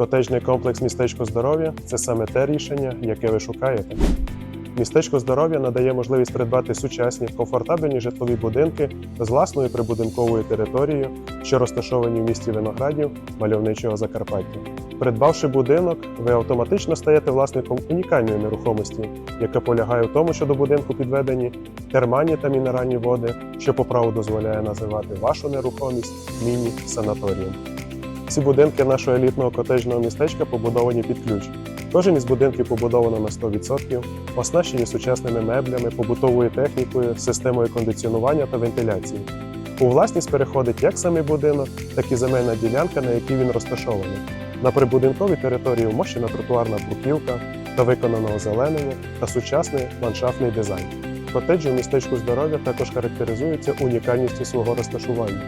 Котежний комплекс містечко здоров'я це саме те рішення, яке ви шукаєте. Містечко здоров'я надає можливість придбати сучасні, комфортабельні житлові будинки з власною прибудинковою територією, що розташовані в місті Виноградів мальовничого Закарпаття. Придбавши будинок, ви автоматично стаєте власником унікальної нерухомості, яка полягає в тому, що до будинку підведені термальні та мінеральні води, що по праву дозволяє називати вашу нерухомість міні-санаторієм. Всі будинки нашого елітного котежного містечка побудовані під ключ. Кожен із будинків побудовано на 100%, оснащені сучасними меблями, побутовою технікою, системою кондиціонування та вентиляції. У власність переходить як самий будинок, так і земельна ділянка, на якій він розташований. На прибудинковій території вмощена тротуарна бруківка та виконано озеленення та сучасний ландшафтний дизайн. Котеджі в містечку здоров'я також характеризуються унікальністю свого розташування.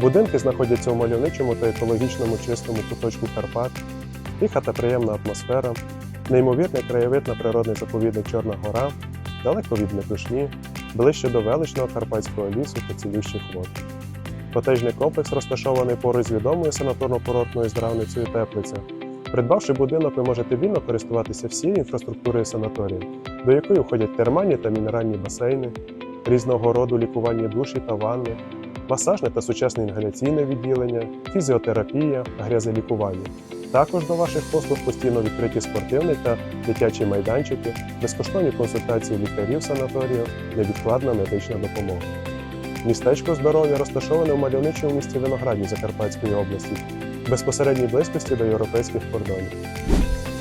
Будинки знаходяться у мальовничому та екологічному чистому куточку Карпат, тиха та приємна атмосфера, неймовірний краєвид на природний заповідник Чорна гора, далеко від метушні, ближче до величного карпатського лісу та цілющих вод. Котежний комплекс розташований поруч з відомою санаторно-курортною здравницею Теплиця. Придбавши будинок, ви можете вільно користуватися всією інфраструктурою санаторію, до якої входять термальні та мінеральні басейни, різного роду лікувальні душі та ванни, масажне та сучасне інгаляційне відділення, фізіотерапія, грязелікування. Також до ваших послуг постійно відкриті спортивні та дитячі майданчики, безкоштовні консультації лікарів санаторію, невідкладна медична допомога. Містечко здоров'я розташоване в мальовничому місті Винограді Закарпатської області, в безпосередній близькості до європейських кордонів.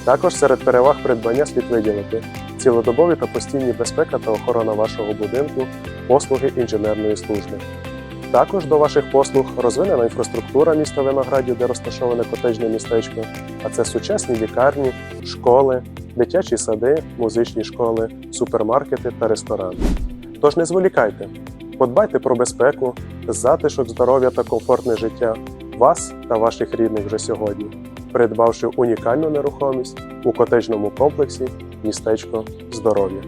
Також серед переваг придбання слід виділити цілодобові та постійні безпека та охорона вашого будинку, послуги інженерної служби. Також до ваших послуг розвинена інфраструктура міста Виноградів, де розташоване котежне містечко, а це сучасні лікарні, школи, дитячі сади, музичні школи, супермаркети та ресторани. Тож не зволікайте, подбайте про безпеку, затишок, здоров'я та комфортне життя вас та ваших рідних вже сьогодні, придбавши унікальну нерухомість у котежному комплексі містечко здоров'я.